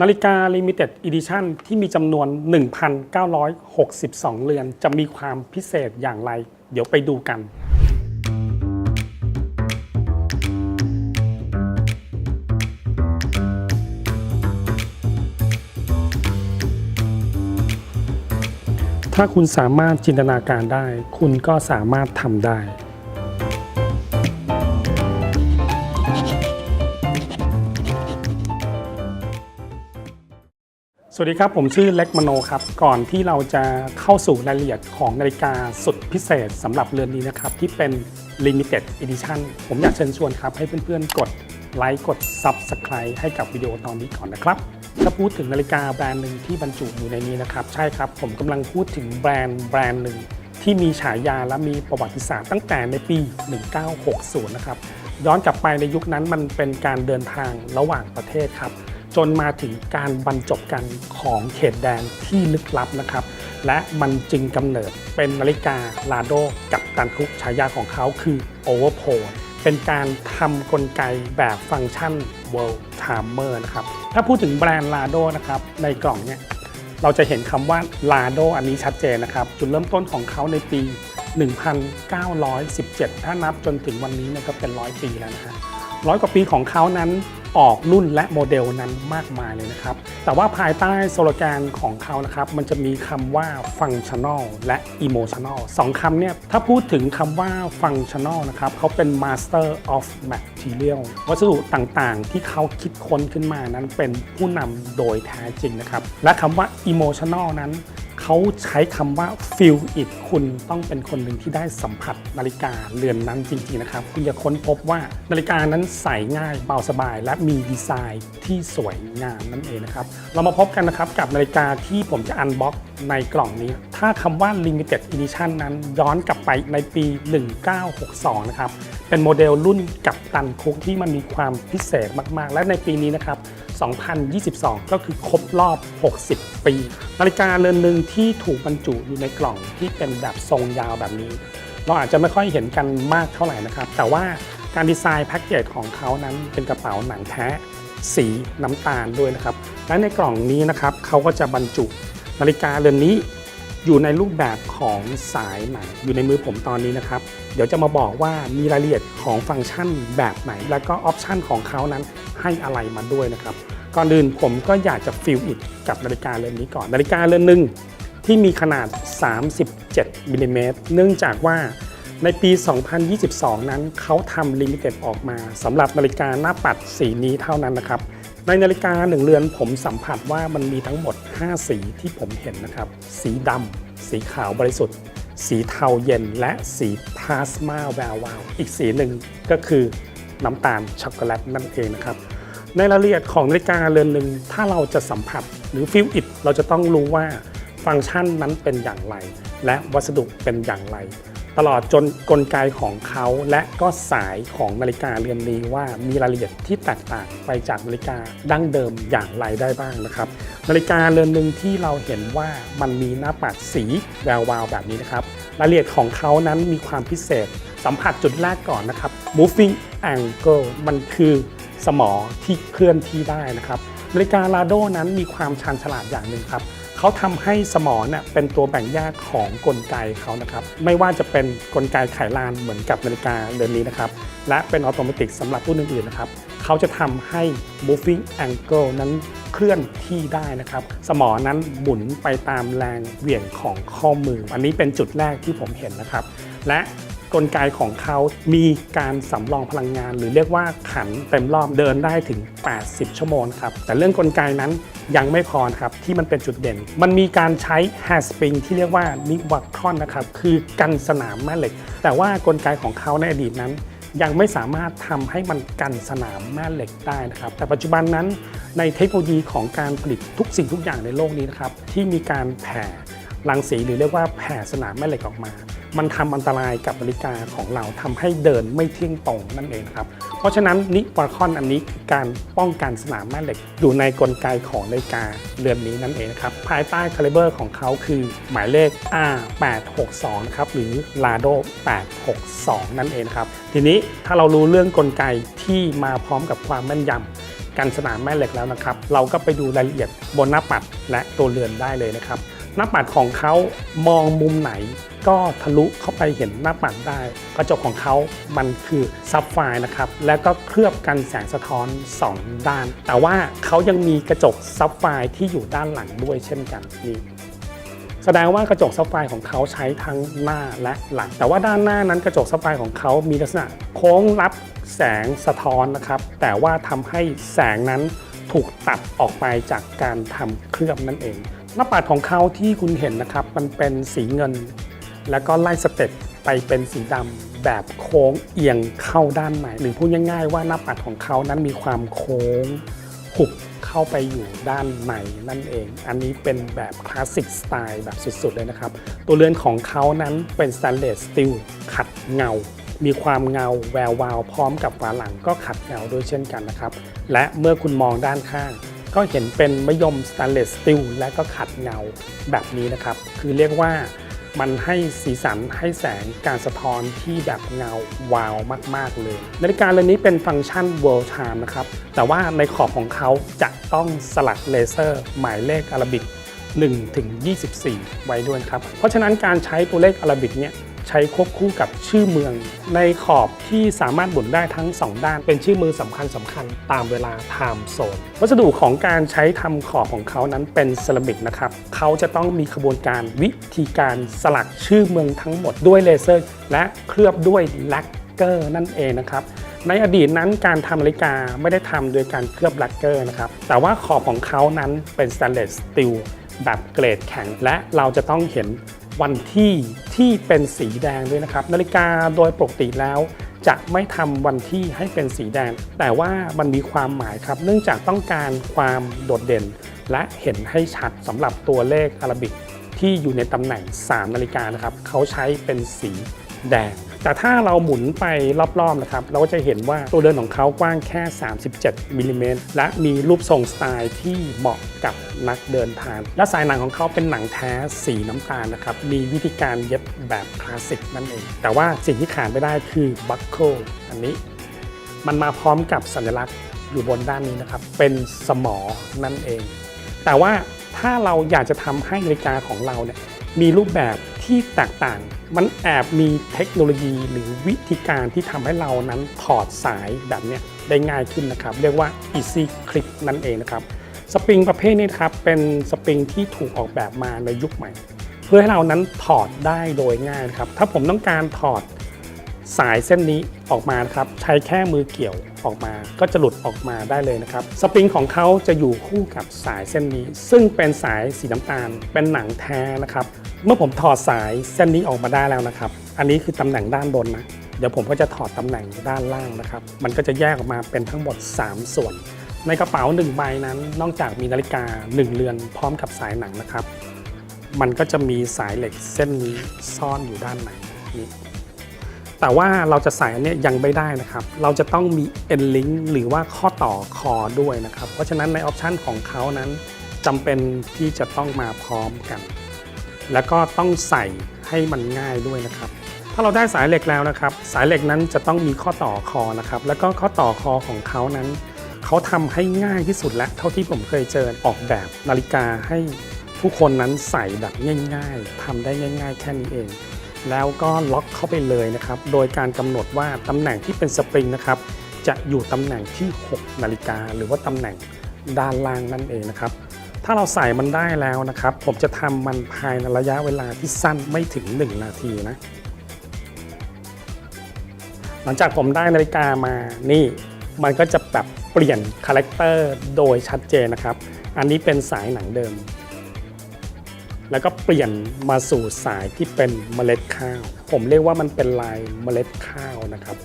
นาฬิกา Limited Edition ที่มีจำนวน 1,962 เรือน จะมีความพิเศษอย่างไร เดี๋ยวไปดูกัน ถ้าคุณสามารถจินตนาการได้ คุณก็สามารถทำได้ สวัสดีครับ ผมชื่อเล็กมโนครับ ก่อนที่เราจะเข้าสู่รายละเอียดของนาฬิกาสุดพิเศษสำหรับเรือนนี้นะครับ ที่เป็น Limited Edition ผมอยากเชิญชวนครับ ให้เพื่อนๆ กดไลค์กด Subscribe ให้กับวิดีโอตอนนี้ก่อนนะครับ ถ้าพูดถึงนาฬิกาแบรนด์หนึ่งที่บรรจุอยู่ในนี้นะครับ ใช่ครับ ผมกำลังพูดถึงแบรนด์แบรนด์หนึ่งที่มีฉายาและมีประวัติศาสตร์ตั้งแต่ในปี 1960 นะครับ ย้อนกลับไปในยุคนั้นมันเป็นการเดินทางระหว่างประเทศครับ จนมาถึงการบรรจบกันของเขตแดนที่ลึกลับนะครับ และมันจึงกำเนิดเป็นนาฬิกาลาโดกับการทุกฉายาของเขาคือ Overpole เป็นการทำกลไกแบบฟังก์ชัน World Timer นะครับ ถ้าพูดถึงแบรนด์ลาโดนะครับ ในกล่องเนี่ยเราจะเห็นคำว่าลาโดอันนี้ชัดเจนนะครับ จุดเริ่มต้นของเขาในปี 1917 ถ้านับจนถึงวันนี้เนี่ยก็เป็นร้อยปีแล้วนะครับร้อยกว่าปีของเขานั้น ออกรุ่นและโมเดลนั้นมากมายเลยนะครับ แต่ว่าภายใต้สโลแกนของเขานะครับ มันจะมีคำว่า functional และ emotional สองคำเนี่ย ถ้าพูดถึงคำว่า functional นะครับเขาเป็น master of material วัสดุต่างๆ ที่เขาคิดค้นขึ้นมานั้นเป็นผู้นำโดยแท้จริงนะครับ และคำว่า emotional นั้น เขาใช้คำว่า feel it คุณต้องเป็นคนหนึ่งที่ได้สัมผัสนาฬิกาเรือนนั้นจริง ๆ นะครับ คุณจะค้นพบว่านาฬิกานั้นใส่ง่ายเบาสบาย และมีดีไซน์ที่สวยงามนั่นเองนะครับ เรามาพบกันนะครับกับนาฬิกาที่ผมจะอันบ็อกในกล่องนี้ ถ้าคำว่า limited edition นั้นย้อนกลับไปในปี 1962 นะครับ เป็นโมเดลรุ่นกับตันคุกที่มันมีความพิเศษมากๆ และในปีนี้นะครับ 2022 ก็คือครบรอบ 60 ปี นาฬิกาเรือนหนึ่งที่ถูกบรรจุอยู่ในกล่องที่เป็นแบบทรงยาวแบบนี้ เราอาจจะไม่ค่อยเห็นกันมากเท่าไหร่นะครับ แต่ว่าการดีไซน์แพ็กเกจของเขานั้นเป็นกระเป๋าหนังแท้สีน้ำตาลด้วยนะครับ และในกล่องนี้นะครับเขาก็จะบรรจุนาฬิกาเรือนนี้ อยู่ในรูปแบบของสายไหนอยู่ในมือผมตอนนี้นะครับ เดี๋ยวจะมาบอกว่ามีรายละเอียดของฟังก์ชันแบบไหน แล้วก็ออปชันของเขานั้นให้อะไรมาด้วยนะครับ ก่อนอื่นผมก็อยากจะฟิลอิดกับนาฬิกาเรือนนี้ก่อน นาฬิกาเรือนหนึ่งที่มีขนาด 37มิลลิเมตรเนื่องจากว่าในปี 2022 นั้นเขาทำลิมิเต็ดออกมาสำหรับนาฬิกาหน้าปัดสีนี้เท่านั้นนะครับ ในนาฬิกาหนึ่งเรือนผมสัมผัสว่ามันมีทั้งหมด 5 สีที่ผมเห็นนะครับ สีดำสีขาวบริสุทธิ์ สีเทาเย็นและสีพลาสมาแวววาว อีกสีหนึ่งก็คือน้ำตาลช็อกโกแลตนั่นเองนะครับ ในรายละเอียดของนาฬิกาเรือนหนึ่งถ้าเราจะสัมผัสหรือฟิลอิดเราจะต้องรู้ว่าฟังก์ชันนั้นเป็นอย่างไร และวัสดุเป็นอย่างไร ตลอดจนกลไกของเขาและก็สายของนาฬิกาเรือนนี้ว่ามีรายละเอียดที่แตกต่างไปจากนาฬิกาดั้งเดิมอย่างไรได้บ้างนะครับ นาฬิกาเรือนหนึ่งที่เราเห็นว่ามันมีหน้าปัดสีแวววาวแบบนี้นะครับ รายละเอียดของเขานั้นมีความพิเศษ สัมผัสจุดแรกก่อนนะครับ moving angle มันคือสมอที่เคลื่อนที่ได้นะครับนาฬิกาลาโดนั้นมีความชาญฉลาดอย่างหนึ่งครับ เขาทำให้สมอเนี่ยเป็นตัวแบ่งแยกของกลไกเขานะครับ ไม่ว่าจะเป็นกลไกไขลานเหมือนกับนาฬิกาเรือนนี้นะครับ และเป็นออโตเมติกสำหรับรุ่นอื่นๆนะครับเขาจะทำให้ moving angle นั้นเคลื่อนที่ได้นะครับ สมองนั้นหมุนไปตามแรงเหวี่ยงของข้อมือ อันนี้เป็นจุดแรกที่ผมเห็นนะครับ และ กลไกของเขามีการสำรองพลังงาน หรือเรียกว่าขันเต็มรอบเดินได้ถึง 80 ชั่วโมงครับ แต่เรื่องกลไกนั้นยังไม่พอครับที่มันเป็นจุดเด่น มันมีการใช้ hair spring ที่เรียกว่านิวัคทอนนะครับคือกันสนามแม่เหล็ก แต่ว่ากลไกของเขาในอดีตนั้น ยังไม่สามารถทำให้มันกันสนามแม่เหล็กได้นะครับ แต่ปัจจุบันนั้นในเทคโนโลยีของการผลิตทุกสิ่งทุกอย่างในโลกนี้นะครับที่มีการแผ่ รังสีหรือเรียกว่าแผ่สนามแม่เหล็กออกมา มันทำอันตรายกับนาฬิกาของเราทำให้เดินไม่เที่ยงตรงนั่นเองครับ เพราะฉะนั้นนิวาคอนอันนี้คือการป้องกันสนามแม่เหล็กอยู่ในกลไกของนาฬิกาเรือนนี้นั่นเองนะครับ ภายใต้คาลิเบอร์ของเขาคือหมายเลข R862 ครับหรือ Lado 862 นั่นเองครับ ทีนี้ถ้าเรารู้เรื่องกลไกที่มาพร้อมกับความแม่นยำกันสนามแม่เหล็กแล้วนะครับ เราก็ไปดูรายละเอียดบนหน้าปัดและตัวเรือนได้เลยนะครับ หน้าปัดของเขามองมุมไหน ก็ทะลุเข้าไปเห็นหน้าปัดได้ กระจกของเขามันคือซับไฟนะครับ และก็เคลือบกันแสงสะท้อน 2 ด้าน แต่ว่าเขายังมีกระจกซับไฟที่อยู่ด้านหลังด้วยเช่นกันนี่แสดงว่ากระจกซับไฟของเขาใช้ทั้งหน้าและหลัง แต่ว่าด้านหน้านั้นกระจกซับไฟของเขามีลักษณะโค้งรับแสงสะท้อนนะครับ แต่ว่าทำให้แสงนั้นถูกตัดออกไปจากการทำเคลือบนั่นเอง หน้าปัดของเขาที่คุณเห็นนะครับ มันเป็นสีเงิน แล้วก็ไล่สเต็ปไปเป็นสีดำแบบโค้งเอียงเข้าด้านในหรือพูดง่ายๆว่าหน้าปัดของเขานั้นมีความโค้งหุบเข้าไปอยู่ด้านในนั่นเอง อันนี้เป็นแบบคลาสสิกสไตล์แบบสุดๆเลยนะครับ ตัวเรือนของเขานั้นเป็นสแตนเลสสตีลขัดเงา มีความเงาแวววาวพร้อมกับฝาหลังก็ขัดเงาด้วยเช่นกันนะครับ และเมื่อคุณมองด้านข้าง ก็เห็นเป็นมะยมสแตนเลสสตีลและก็ขัดเงาแบบนี้นะครับ คือเรียกว่ามันให้สีสันให้แสงการสะท้อนที่แบบเงาวาวมาก ๆ เลย นาฬิกาเรือนนี้เป็นฟังก์ชัน World Time นะครับ แต่ว่าในขอบของเขาจะต้องสลักเลเซอร์ หมายเลขอาราบิก1ถึง24 ไว้ด้วยครับ เพราะฉะนั้นการใช้ตัวเลขอาราบิกเนี่ย ใช้ควบคู่กับชื่อเมือง ในขอบที่สามารถหมุนได้ทั้ง 2 ด้าน เป็นชื่อเมืองสำคัญสำคัญตามเวลา time zone วัสดุของการใช้ทำขอบของเขานั้นเป็นเซรามิกนะครับเขาจะต้องมีขบวนการวิธีการสลักชื่อเมืองทั้งหมดด้วยเลเซอร์ และเคลือบด้วยแลกเกอร์นั่นเองนะครับในอดีตนั้นการทำนาฬิกาไม่ได้ทำโดยการเคลือบแลกเกอร์นะครับ แต่ว่าขอบของเขานั้นเป็นสแตนเลสสตีลแบบเกรดแข็ง และเราจะต้องเห็น วันที่ที่เป็นสีแดงด้วยนะครับ นาฬิกาโดยปกติแล้ว จะไม่ทำวันที่ให้เป็นสีแดง แต่ว่ามันมีความหมายครับ เนื่องจากต้องการความโดดเด่น และเห็นให้ชัดสำหรับตัวเลขอาราบิกที่อยู่ในตำแหน่ง 3 นาฬิกานะครับเขาใช้เป็นสีแดง แต่ถ้าเราหมุนไปรอบๆนะครับเราก็จะเห็นว่าตัวเดินของเขากว้างแค่ 37มิลลิเมตรและมีรูปทรงสไตล์ที่เหมาะกับนักเดินทาง และสายหนังของเขาเป็นหนังแท้สีน้ำตาลนะครับมีวิธีการเย็บแบบคลาสสิกนั่นเอง แต่ว่าสิ่งที่ขาดไม่ได้คือบัคเกิลอันนี้ มันมาพร้อมกับสัญลักษณ์อยู่บนด้านนี้นะครับเป็นสมอนั่นเอง แต่ว่า ถ้าเราอยากจะทำให้นาฬิกาของเราเนี่ยมีรูปแบบที่แตกต่าง มันแอบมีเทคโนโลยีหรือวิธีการที่ทำให้เรานั้นถอดสายแบบเนี้ยได้ง่ายขึ้นนะครับ เรียกว่า easy clip นั่นเองนะครับ สปริงประเภทนี้นครับเป็นสปริงที่ถูกออกแบบมาในยุคใหม่ เพื่อให้เรานั้นถอดได้โดยง่ายนะครับ ถ้าผมต้องการถอด สายเส้นนี้ออกมานะครับใช้แค่มือเกี่ยวออกมา ก็จะหลุดออกมาได้เลยนะครับ สปริงของเขาจะอยู่คู่กับสายเส้นนี้ ซึ่งเป็นสายสีน้ำตาล เป็นหนังแท้นะครับ เมื่อผมถอดสายเส้นนี้ออกมาได้แล้วนะครับ อันนี้คือตำแหน่งด้านบนนะเดี๋ยวผมก็จะถอดตำแหน่งด้านล่างนะครับ มันก็จะแยกออกมาเป็นทั้งหมด 3 ส่วน ในกระเป๋า1ใบนั้น นอกจากมีนาฬิกา 1 เรือนพร้อมกับสายหนังนะครับ มันก็จะมีสายเหล็กเส้นนี้ซ่อนอยู่ด้านในนี่ แต่ว่าเราจะใส่อันเนี้ยยังไม่ได้นะครับ เราจะต้องมี end link หรือว่าข้อต่อคอด้วยนะครับ เพราะฉะนั้นในออปชันของเขานั้นจำเป็นที่จะต้องมาพร้อมกัน แล้วก็ต้องใส่ให้มันง่ายด้วยนะครับ ถ้าเราได้สายเหล็กแล้วนะครับ สายเหล็กนั้นจะต้องมีข้อต่อคอนะครับ แล้วก็ข้อต่อคอของเขานั้น เขาทำให้ง่ายที่สุดและเท่าที่ผมเคยเจอออกแบบนาฬิกาให้ผู้คนนั้นใส่แบบง่าย ๆทำได้ง่าย ๆ แค่นี้เอง แล้วก็ล็อกเข้าไปเลยนะครับ โดยการกำหนดว่าตำแหน่งที่เป็นสปริงนะครับ จะอยู่ตำแหน่งที่ 6 นาฬิกา หรือว่าตำแหน่งด้านล่างนั่นเองนะครับ ถ้าเราใส่มันได้แล้วนะครับ ผมจะทำมันภายในระยะเวลาที่สั้นไม่ถึง 1 นาทีนะ หลังจากผมได้นาฬิกามานี่มันก็จะแบบเปลี่ยนคาแรคเตอร์โดยชัดเจนนะครับ อันนี้เป็นสายหนังเดิม แล้วก็เปลี่ยนมาสู่สายที่เป็นเมล็ดข้าว ผมเรียกว่ามันเป็นลายเมล็ดข้าวนะครับ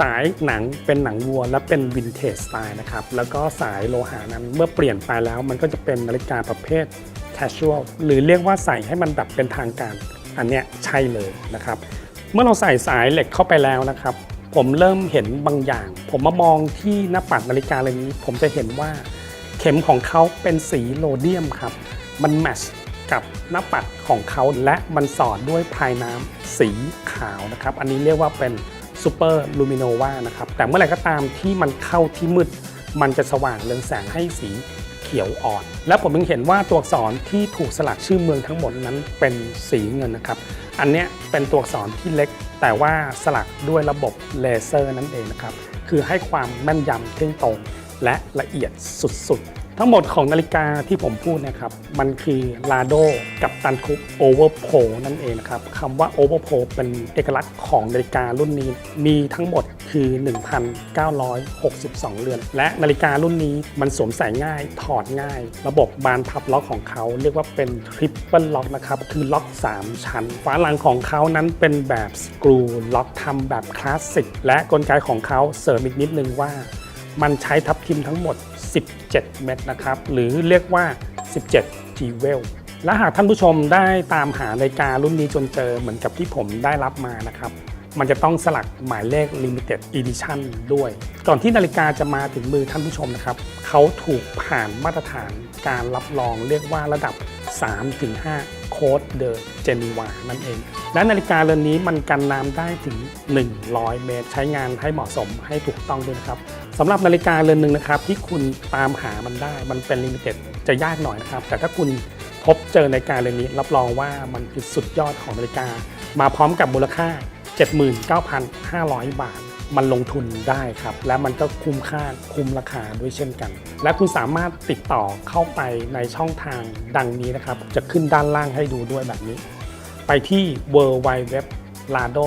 สายหนังเป็นหนังวัวและเป็นวินเทจสไตล์นะครับ แล้วก็สายโลหะนั้นเมื่อเปลี่ยนไปแล้วมันก็จะเป็นนาฬิกาประเภท casual หรือเรียกว่าใส่ให้มันแบบเป็นทางการ อันเนี้ยใช่เลยนะครับ เมื่อเราใส่สายเหล็กเข้าไปแล้วนะครับ ผมเริ่มเห็นบางอย่าง ผมมามองที่หน้าปัดนาฬิกาเรือนนี้ ผมจะเห็นว่าเข็มของเขาเป็นสีโรเดียมครับ มันแมช กับหน้าปัดของเขาและมันสอดด้วยพายน้ำสีขาวนะครับ อันนี้เรียกว่าเป็นซูเปอร์ลูมิโนวานะครับ แต่เมื่อไหร่ก็ตามที่มันเข้าที่มืด มันจะสว่างเรืองแสงให้สีเขียวอ่อน และผมยังเห็นว่าตัวอักษรที่ถูกสลักชื่อเมืองทั้งหมดนั้นเป็นสีเงินนะครับ อันนี้เป็นตัวอักษรที่เล็ก แต่ว่าสลักด้วยระบบเลเซอร์นั่นเองนะครับ คือให้ความแม่นยำเที่ยงตรงและละเอียดสุดๆ ทั้งหมดของนาฬิกาที่ผมพูดนะครับ มันคือลาโดกับตันคุกโอเวอร์โพนั่นเองนะครับคำว่าโอเวอร์โพเป็นเอกลักษณ์ของนาฬิการุ่นนี้ มีทั้งหมดคือ 1,962 เรือน และนาฬิการุ่นนี้มันสวมใส่ง่าย ถอดง่าย ระบบบานพับล็อกของเขาเรียกว่าเป็นทริปเปิลล็อกนะครับ คือล็อก 3 ชั้น ฝาหลังของเขานั้นเป็นแบบสกรูล็อกทำแบบคลาสสิก และกลไกของเขาเสริมอีกนิดนึงว่ามันใช้ทับทิมทั้งหมด 17 เม็ดนะครับ หรือเรียกว่า 17 g w e l และหากท่านผู้ชมได้ตามหานาฬิการุ่นนี้จนเจอเหมือนกับที่ผมได้รับมานะครับ มันจะต้องสลักหมายเลข Limited Edition ด้วย ก่อนที่นาฬิกาจะมาถึงมือท่านผู้ชมนะครับเขาถูกผ่านมาตรฐานการรับรองเรียกว่าระดับ 3-5 โค้ดเดอเจนีวานั่นเอง และนาฬิกาเรือนนี้มันกันน้ำได้ถึง 100 เมตร ใช้งานให้เหมาะสมให้ถูกต้องด้วยนะครับสำหรับนาฬิกาเรือนหนึ่งนะครับ ที่คุณตามหามันได้มันเป็นลิมิเต็ดจะยากหน่อยนะครับ แต่ถ้าคุณพบเจอนาฬิกาเรือนนี้ รับรองว่ามันคือสุดยอดของนาฬิกา มาพร้อมกับมูลค่า 79,500 บาท มันลงทุนได้ครับ และมันก็คุ้มค่าคุ้มราคาด้วยเช่นกัน และคุณสามารถติดต่อเข้าไปในช่องทางดังนี้นะครับ จะขึ้นด้านล่างให้ดูด้วยแบบนี้ ไปที่ w w w l a d o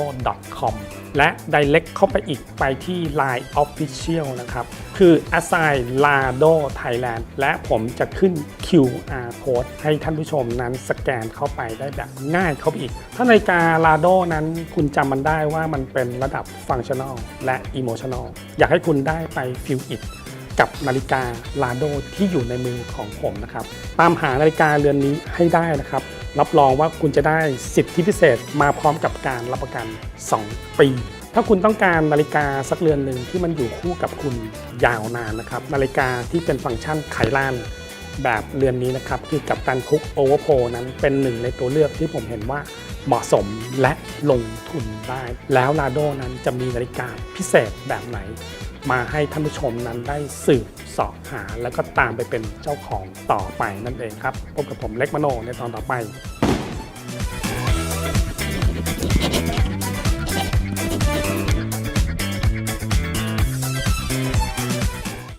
com และ direct เข้าไปอีกไปที่ Line Official นะครับ คือ assign Lado Thailand และผมจะขึ้น QR code ให้ท่านผู้ชมนั้นสแกนเข้าไปได้แบบง่ายเข้าไปอีก ถ้านาฬิกา Lado นั้นคุณจำมันได้ว่ามันเป็นระดับ Functional และ Emotional อยากให้คุณได้ไป Feel It กับนาฬิกาลาโดที่อยู่ในมือของผมนะครับ ตามหานาฬิกาเรือนนี้ให้ได้นะครับ รับรองว่าคุณจะได้สิทธิพิเศษมาพร้อมกับการรับประกัน 2 ปี ถ้าคุณต้องการนาฬิกาสักเรือนหนึ่งที่มันอยู่คู่กับคุณยาวนานนะครับ นาฬิกาที่เป็นฟังก์ชันไขลาน แบบเรือนนี้นะครับคือกับตันคุกโอเวอร์โพนั้นเป็นหนึ่งในตัวเลือกที่ผมเห็นว่าเหมาะสมและลงทุนได้ แล้วลาโดนั้นจะมีนาฬิกาพิเศษแบบไหน มาให้ท่านผู้ชมนั้นได้สืบสอบหา แล้วก็ตามไปเป็นเจ้าของต่อไปนั่นเองครับพบกับผมเล็กมโนในตอนต่อไป